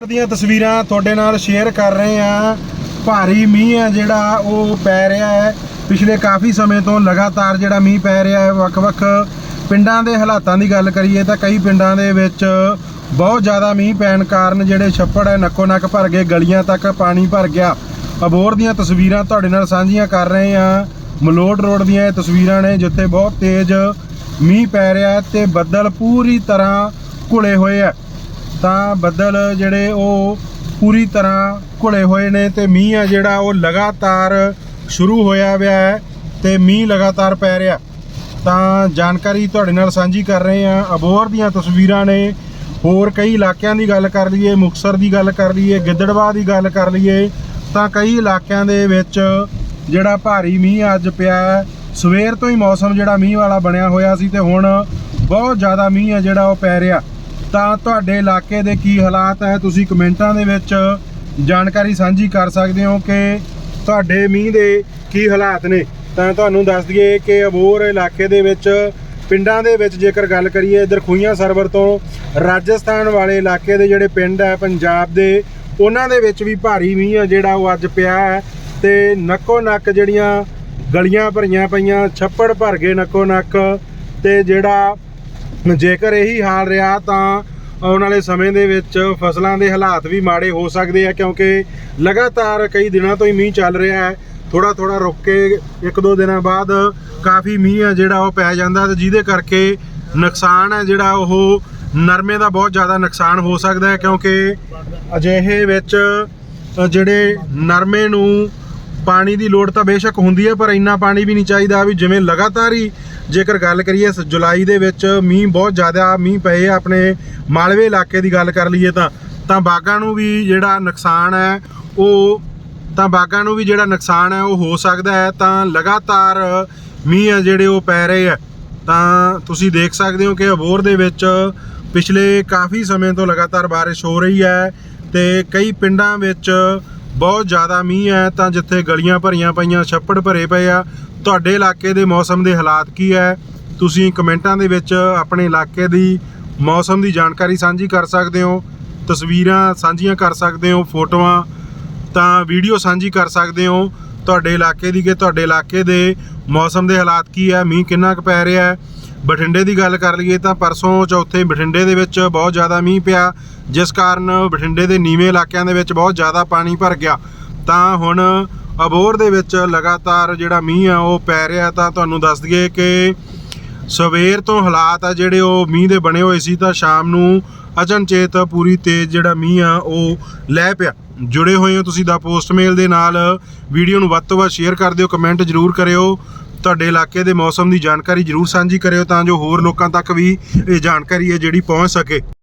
ਦੀਆਂ ਤਸਵੀਰਾਂ ਤੁਹਾਡੇ ਨਾਲ ਸ਼ੇਅਰ ਕਰ ਰਹੇ ਆ ਭਾਰੀ ਮੀਂਹ ਹੈ ਜਿਹੜਾ, ਉਹ ਪੈ ਰਿਹਾ ਹੈ। ਪਿਛਲੇ ਕਾਫੀ ਸਮੇਂ ਤੋਂ ਲਗਾਤਾਰ ਜਿਹੜਾ ਮੀਂਹ ਪੈ ਰਿਹਾ ਹੈ, ਵੱਖ-ਵੱਖ ਪਿੰਡਾਂ ਦੇ ਹਾਲਾਤਾਂ ਦੀ ਗੱਲ ਕਰੀਏ ਤਾਂ ਕਈ ਪਿੰਡਾਂ ਦੇ ਵਿੱਚ ਬਹੁਤ ਜ਼ਿਆਦਾ ਮੀਂਹ ਪੈਣ ਕਾਰਨ ਜਿਹੜੇ ਛੱਪੜ ਹੈ ਨੱਕੋ ਨੱਕ ਭਰ ਗਏ, ਗਲੀਆਂ ਤੱਕ ਪਾਣੀ ਭਰ ਗਿਆ। ਅਬੋਰ ਦੀਆਂ ਤਸਵੀਰਾਂ ਤੁਹਾਡੇ ਨਾਲ ਸਾਂਝੀਆਂ ਕਰ ਰਹੇ ਆ ਮਲੋਟ ਰੋਡ ਦੀਆਂ ਇਹ ਤਸਵੀਰਾਂ ਨੇ, ਜਿੱਥੇ ਬਹੁਤ ਤੇਜ਼ ਮੀਂਹ ਪੈ ਰਿਹਾ ਹੈ ਤੇ ਬੱਦਲ ਪੂਰੀ ਤਰ੍ਹਾਂ ਘੁਲੇ ਹੋਏ ਆ ਤਾਂ ਬੱਦਲ ਜਿਹੜੇ ਉਹ ਪੂਰੀ ਤਰ੍ਹਾਂ ਘੁਲੇ ਹੋਏ ਨੇ ਤੇ ਮੀਂਹ ਆ ਜਿਹੜਾ ਉਹ ਲਗਾਤਾਰ ਸ਼ੁਰੂ ਹੋਇਆ ਹੋਇਆ ਹੈ ਤੇ ਮੀਂਹ ਲਗਾਤਾਰ ਪੈ ਰਿਹਾ। ਤਾਂ ਜਾਣਕਾਰੀ ਤੁਹਾਡੇ ਨਾਲ ਸਾਂਝੀ ਕਰ ਰਹੇ ਹਾਂ। ਅਬੋਹਰ ਦੀਆਂ ਤਸਵੀਰਾਂ ਨੇ। ਹੋਰ ਕਈ ਇਲਾਕਿਆਂ ਦੀ ਗੱਲ ਕਰ ਲਈਏ ਮੁਕਸਰ ਦੀ ਗੱਲ ਕਰ ਲਈਏ, ਗਿੱਦੜਵਾ ਦੀ ਗੱਲ ਕਰ ਲਈਏ, ਤਾਂ ਕਈ ਇਲਾਕਿਆਂ ਦੇ ਵਿੱਚ ਜਿਹੜਾ ਭਾਰੀ ਮੀਂਹ ਅੱਜ ਪਿਆ ਸਵੇਰ ਤੋਂ ਹੀ ਮੌਸਮ ਜਿਹੜਾ ਮੀਂਹ ਵਾਲਾ ਬਣਿਆ ਹੋਇਆ ਸੀ ਤੇ ਹੁਣ ਬਹੁਤ ਜ਼ਿਆਦਾ ਮੀਂਹ ਹੈ ਜਿਹੜਾ ਉਹ ਪੈ ਰਿਹਾ। ਤਾਂ ਤੁਹਾਡੇ ਇਲਾਕੇ ਦੇ ਕੀ ਹਾਲਾਤ ਹੈ? ਤੁਸੀਂ ਕਮੈਂਟਾਂ ਦੇ ਵਿੱਚ ਜਾਣਕਾਰੀ ਸਾਂਝੀ ਕਰ ਸਕਦੇ ਹੋ ਕਿ ਤੁਹਾਡੇ ਮੀਂਹ ਦੇ ਕੀ ਹਾਲਾਤ ਨੇ। ਤਾਂ ਤੁਹਾਨੂੰ ਦੱਸ ਦਈਏ ਕਿ ਅਬੋਰ ਇਲਾਕੇ ਦੇ ਵਿੱਚ, ਪਿੰਡਾਂ ਦੇ ਵਿੱਚ ਜੇਕਰ ਗੱਲ ਕਰੀਏ, ਇਧਰ ਖੂਈਆਂ ਸਰਵਰ ਤੋਂ ਰਾਜਸਥਾਨ ਵਾਲੇ ਇਲਾਕੇ ਦੇ ਜਿਹੜੇ ਪਿੰਡ ਹੈ, ਪੰਜਾਬ ਦੇ, ਉਹਨਾਂ ਦੇ ਵਿੱਚ ਵੀ ਭਾਰੀ ਮੀਂਹ ਹੈ, ਜਿਹੜਾ ਉਹ ਅੱਜ ਪਿਆ ਹੈ। ਤੇ ਨੱਕੋ ਨੱਕ ਜਿਹੜੀਆਂ ਗਲੀਆਂ ਭਰੀਆਂ ਪਈਆਂ, ਛੱਪੜ ਭਰ ਗਏ ਨੱਕੋ ਨੱਕ ਤੇ ਜਿਹੜਾ ਜੇਕਰ ਇਹੀ ਹਾਲ ਰਿਹਾ ਤਾਂ ਆਉਣ ਵਾਲੇ ਸਮੇਂ ਦੇ ਵਿੱਚ ਫਸਲਾਂ ਦੇ ਹਾਲਾਤ ਵੀ ਮਾੜੇ ਹੋ ਸਕਦੇ ਆ, ਕਿਉਂਕਿ ਲਗਾਤਾਰ ਕਈ ਦਿਨਾਂ ਤੋਂ ਹੀ ਮੀਂਹ ਚੱਲ ਰਿਹਾ ਹੈ। ਥੋੜਾ ਥੋੜਾ ਰੁਕ ਕੇ ਇੱਕ ਦੋ ਦਿਨਾਂ ਬਾਅਦ ਕਾਫੀ ਮੀਂਹ ਆ ਜਿਹੜਾ ਉਹ ਪੈ ਜਾਂਦਾ ਤੇ ਜਿਹਦੇ ਕਰਕੇ ਨੁਕਸਾਨ ਹੈ ਜਿਹੜਾ ਉਹ ਨਰਮੇ ਦਾ ਬਹੁਤ ਜ਼ਿਆਦਾ ਨੁਕਸਾਨ ਹੋ ਸਕਦਾ ਹੈ, ਕਿਉਂਕਿ ਅਜਿਹੇ ਵਿੱਚ ਜਿਹੜੇ ਨਰਮੇ ਨੂੰ ਪਾਣੀ ਦੀ ਲੋੜ ਤਾਂ ਬੇਸ਼ੱਕ ਹੁੰਦੀ ਹੈ, ਪਰ ਇੰਨਾ ਪਾਣੀ ਵੀ ਨਹੀਂ ਚਾਹੀਦਾ ਵੀ ਜਿਵੇਂ ਲਗਾਤਾਰ ਹੀ ਜੇਕਰ ਗੱਲ ਕਰੀਏ ਸ- ਜੁਲਾਈ ਦੇ ਵਿੱਚ ਮੀਂਹ ਬਹੁਤ ਜ਼ਿਆਦਾ ਮੀਂਹ ਪਏ ਆ, ਆਪਣੇ ਮਾਲਵੇ ਇਲਾਕੇ ਦੀ ਗੱਲ ਕਰ ਲਈਏ ਤਾਂ ਤਾਂ ਬਾਗਾਂ ਨੂੰ ਵੀ ਜਿਹੜਾ ਨੁਕਸਾਨ ਹੈ, ਉਹ ਤਾਂ ਬਾਗਾਂ ਨੂੰ ਵੀ ਜਿਹੜਾ ਨੁਕਸਾਨ ਹੈ, ਉਹ ਹੋ ਸਕਦਾ ਹੈ, ਤਾਂ ਲਗਾਤਾਰ ਮੀਂਹ ਆ ਜਿਹੜੇ ਉਹ ਪੈ ਰਹੇ ਆ। ਤਾਂ ਤੁਸੀਂ ਦੇਖ ਸਕਦੇ ਹੋ ਕਿ ਅਬੋਰ ਦੇ ਵਿੱਚ ਪਿਛਲੇ ਕਾਫੀ ਸਮੇਂ ਤੋਂ ਲਗਾਤਾਰ ਬਾਰਿਸ਼ ਹੋ ਰਹੀ ਹੈ ਤੇ ਕਈ ਪਿੰਡਾਂ ਵਿੱਚ ਬਹੁਤ ਜ਼ਿਆਦਾ ਮੀਂਹ ਹੈ ਤਾਂ ਜਿੱਥੇ ਗਲੀਆਂ ਭਰੀਆਂ ਪਈਆਂ, ਛੱਪੜ ਭਰੇ ਪਏ ਆ। ਤੁਹਾਡੇ ਇਲਾਕੇ ਦੇ ਮੌਸਮ ਦੇ ਹਾਲਾਤ ਕੀ ਹੈ? ਤੁਸੀਂ ਕਮੈਂਟਾਂ ਦੇ ਵਿੱਚ ਆਪਣੇ ਇਲਾਕੇ ਦੀ ਮੌਸਮ ਦੀ ਜਾਣਕਾਰੀ ਸਾਂਝੀ ਕਰ ਸਕਦੇ ਹੋ, ਤਸਵੀਰਾਂ ਸਾਂਝੀਆਂ ਕਰ ਸਕਦੇ ਹੋ, ਫੋਟੋਆਂ ਤਾਂ ਵੀਡੀਓ ਸਾਂਝੀ ਕਰ ਸਕਦੇ ਹੋ। ਤੁਹਾਡੇ ਇਲਾਕੇ ਦੀ ਕਿ ਤੁਹਾਡੇ ਇਲਾਕੇ ਦੇ ਮੌਸਮ ਦੇ ਹਾਲਾਤ ਕੀ ਹੈ? ਮੀਂਹ ਕਿੰਨਾ ਕੁ ਪੈ ਰਿਹਾ ਹੈ? ਬਠਿੰਡੇ ਦੀ ਗੱਲ ਕਰ ਲਈਏ ਤਾਂ ਪਰਸੋਂ ਚੌਥੇ ਬਠਿੰਡੇ ਦੇ ਵਿੱਚ ਬਹੁਤ ਜ਼ਿਆਦਾ ਮੀਂਹ ਪਿਆ, ਜਿਸ ਕਾਰਨ ਬਠਿੰਡੇ ਦੇ ਨੀਵੇਂ ਇਲਾਕਿਆਂ ਦੇ ਵਿੱਚ ਬਹੁਤ ਜ਼ਿਆਦਾ ਪਾਣੀ ਭਰ ਗਿਆ। ਤਾਂ ਹੁਣ ਅਬੋਰ ਦੇ ਵਿੱਚ ਲਗਾਤਾਰ ਜਿਹੜਾ ਮੀਂਹ ਆ, ਉਹ ਪੈ ਰਿਹਾ ਤਾਂ ਤੁਹਾਨੂੰ ਦੱਸ ਦਈਏ ਕਿ ਸਵੇਰ ਤੋਂ ਹਾਲਾਤ ਆ ਜਿਹੜੇ ਉਹ ਮੀਂਹ ਦੇ ਬਣੇ ਹੋਏ ਸੀ ਤਾਂ ਸ਼ਾਮ ਨੂੰ ਅਚਨਚੇਤ ਪੂਰੀ ਤੇਜ਼ ਜਿਹੜਾ ਮੀਂਹ ਆ, ਉਹ ਲੈ ਪਿਆ। ਜੁੜੇ ਹੋਏ ਹੋ ਤੁਸੀਂ ਦਾ ਪੋਸਟ ਮੇਲ ਦੇ ਨਾਲ, ਵੀਡੀਓ ਨੂੰ ਵੱਧ ਤੋਂ ਵੱਧ ਸ਼ੇਅਰ ਕਰ ਦਿਓ, ਕਮੈਂਟ ਜ਼ਰੂਰ ਕਰਿਓ। ਤੁਹਾਡੇ ਇਲਾਕੇ ਦੇ ਮੌਸਮ ਦੀ ਜਾਣਕਾਰੀ ਜ਼ਰੂਰ ਸਾਂਝੀ ਕਰਿਓ ਤਾਂ ਜੋ ਹੋਰ ਲੋਕਾਂ ਤੱਕ ਵੀ ਇਹ ਜਾਣਕਾਰੀ ਹੈ ਜਿਹੜੀ ਪਹੁੰਚ ਸਕੇ।